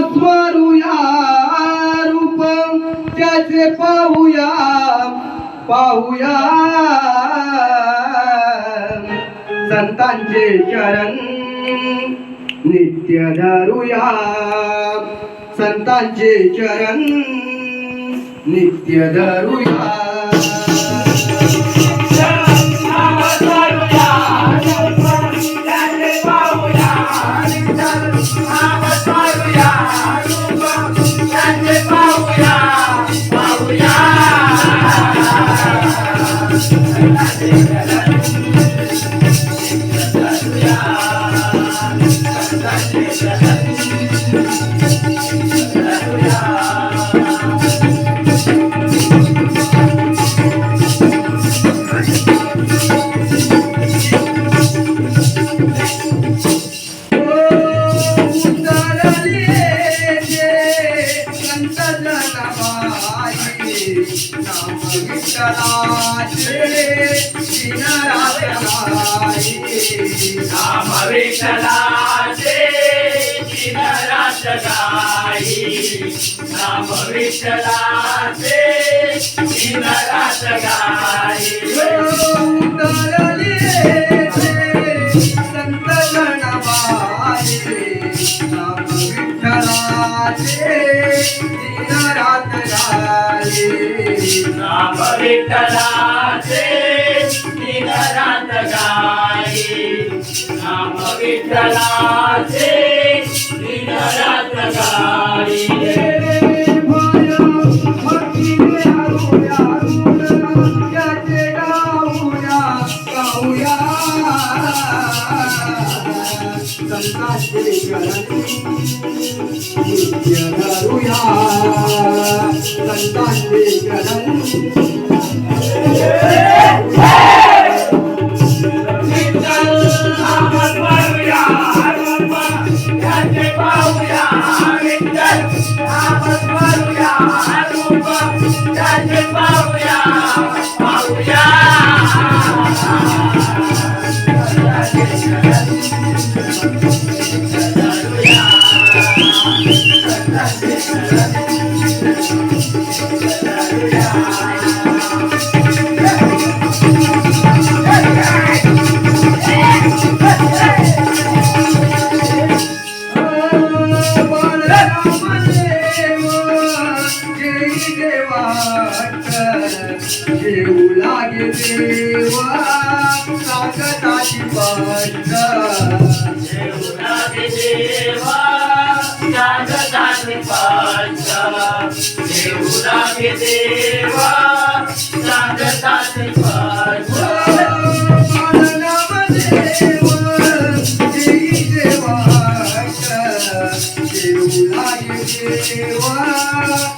स्मरूया रूप. त्याचे पाहूया पाहूया. संतांचे चरण नित्य धरूया. संतांचे चरण नित्य धरूया. विठ्ठलाचे दिनरात गाई नाम विठ्ठलाचे दिनरात गाई उतरली जे संत जनाबाई, नाम विठ्ठलाचे दिनरात्राई. नाम विठ्ठलाचे दिनरात गाई नाम विठ्ठलाचे दिनरात गाई. Yeah. देऊ लागे देवा. पट्ट देवराजे देवा. देवराजे देवा.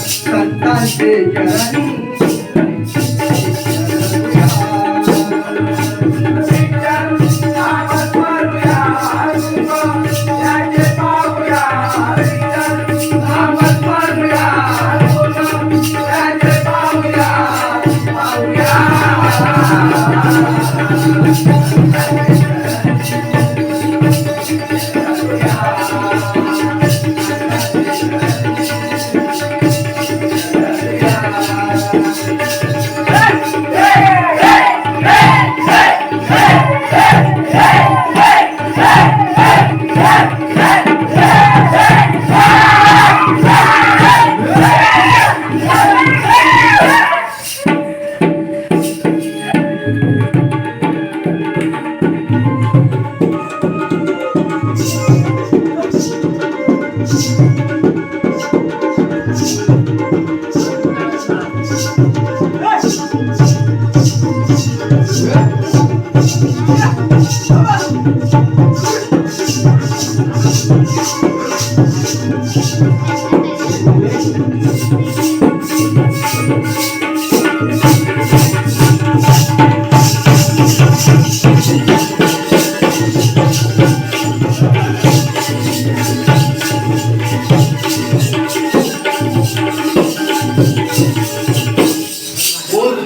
संतांचे चरण